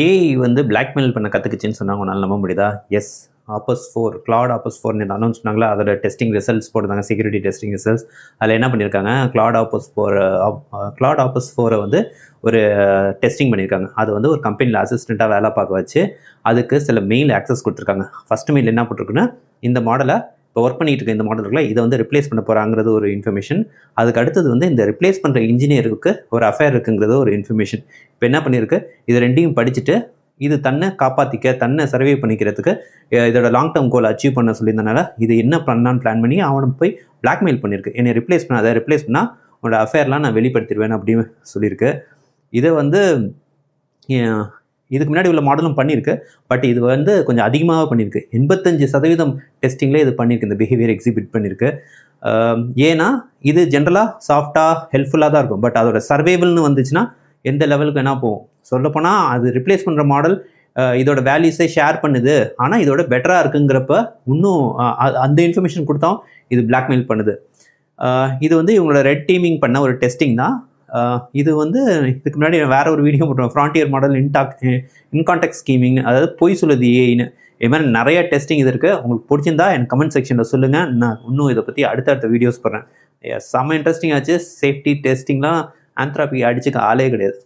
AI வந்து blackmail பண்ண கற்றுக்குச்சின்னு சொன்னாங்க உன்னால் நம்ப முடியுதா? Yes Opus four Claude Opus ஃபோர்னு அனௌன்ஸ் பண்ணாங்களா? அதோட டெஸ்டிங் ரிசல்ட்ஸ் போட்டிருந்தாங்க செக்யூரிட்டி டெஸ்டிங் ரிசல்ட்ஸ் அதில் என்ன பண்ணியிருக்காங்க Claude Opus four Claude Opus ஃபோரை வந்து ஒரு டெஸ்டிங் பண்ணியிருக்காங்க அது வந்து ஒரு கம்பெனியில் அசிஸ்டண்ட்டாக வேலை பார்க்க வச்சு அதுக்கு சில மெயில் ஆக்சஸ் கொடுத்துருக்காங்க. ஃபஸ்ட் மெயில் என்ன போட்டிருக்குன்னா இந்த மாடலை இப்போ ஒர்க் பண்ணிட்டு இருக்க இந்த மாடல் இருக்குல்ல இதை வந்து ரிப்ளேஸ் பண்ண போகிறாங்கிறது ஒரு இன்ஃபர்மேஷன் அதுக்கு அடுத்தது வந்து இந்த ரிப்ளேஸ் பண்ணுற இன்ஜினியருக்கு ஒரு அஃபேர் இருக்குங்கிறது ஒரு இன்ஃபர்மேஷன் இப்போ என்ன பண்ணியிருக்கு? இது ரெண்டையும் படிச்சுட்டு இது தன்னை காப்பாற்றிக்க தன்னை சர்வே பண்ணிக்கிறதுக்கு இதோட லாங் டேர்ம் கோல் அச்சீவ் பண்ண சொல்லியிருந்தனால இது என்ன பண்ணான்னு பிளான் பண்ணி அவனை போய் பிளாக்மெயில் பண்ணியிருக்கு. என்னை ரிப்ளேஸ் பண்ண அதை ரிப்ளேஸ் பண்ணால் உன்னோட அஃபேர்லாம் நான் வெளிப்படுத்திடுவேன் அப்படின்னு சொல்லியிருக்கு. இதை வந்து இதுக்கு முன்னாடி உள்ள மாடலும் பண்ணியிருக்கு. பட் இது வந்து கொஞ்சம் அதிகமாக பண்ணியிருக்கு. எண்பத்தஞ்சு சதவீதம் டெஸ்டிங்லேயே இது பண்ணியிருக்கு. இந்த பிஹேவியர் எக்ஸிபிட் பண்ணியிருக்கு. ஏன்னா இது ஜென்ரலாக சாஃப்டாக ஹெல்ப்ஃபுல்லாக தான் இருக்கும். பட் அதோட சர்வேவல்னு வந்துச்சுன்னா எந்த லெவலுக்கு வேணால் போகும் சொல்லப்போனால் அது ரிப்ளேஸ் பண்ணுற மாடல் இதோட வேல்யூஸை ஷேர் பண்ணுது. ஆனால் இதோட பெட்டராக இருக்குங்கிறப்ப இன்னும் அந்த இன்ஃபர்மேஷன் கொடுத்தா இது பிளாக்மெயில் பண்ணுது. இது வந்து இவங்களோட ரெட் டீமிங் பண்ண ஒரு டெஸ்டிங் தான். இது வந்து இதுக்கு முன்னாடி வேற ஒரு வீடியோ போட்டுருவேன் ஃப்ரான்டியர் மாடல் இன்டாக் இன்கான்டாக்ட் ஸ்கீமிங் அதாவது பொய் சொல்லுது ஏஐன்னு இது மாதிரி நிறைய டெஸ்டிங் இது இருக்குது உங்களுக்கு பிடிச்சிருந்தா என் கமெண்ட் செக்ஷனில் சொல்லுங்கள் நான் இன்னும் இதை பற்றி அடுத்தடுத்த வீடியோஸ் போடுறேன். செம்ம இன்ட்ரெஸ்டிங் ஆச்சு. சேஃப்டி டெஸ்டிங்லாம் ஆந்த்ராபி அடிச்சுக்க ஆளே கிடையாது.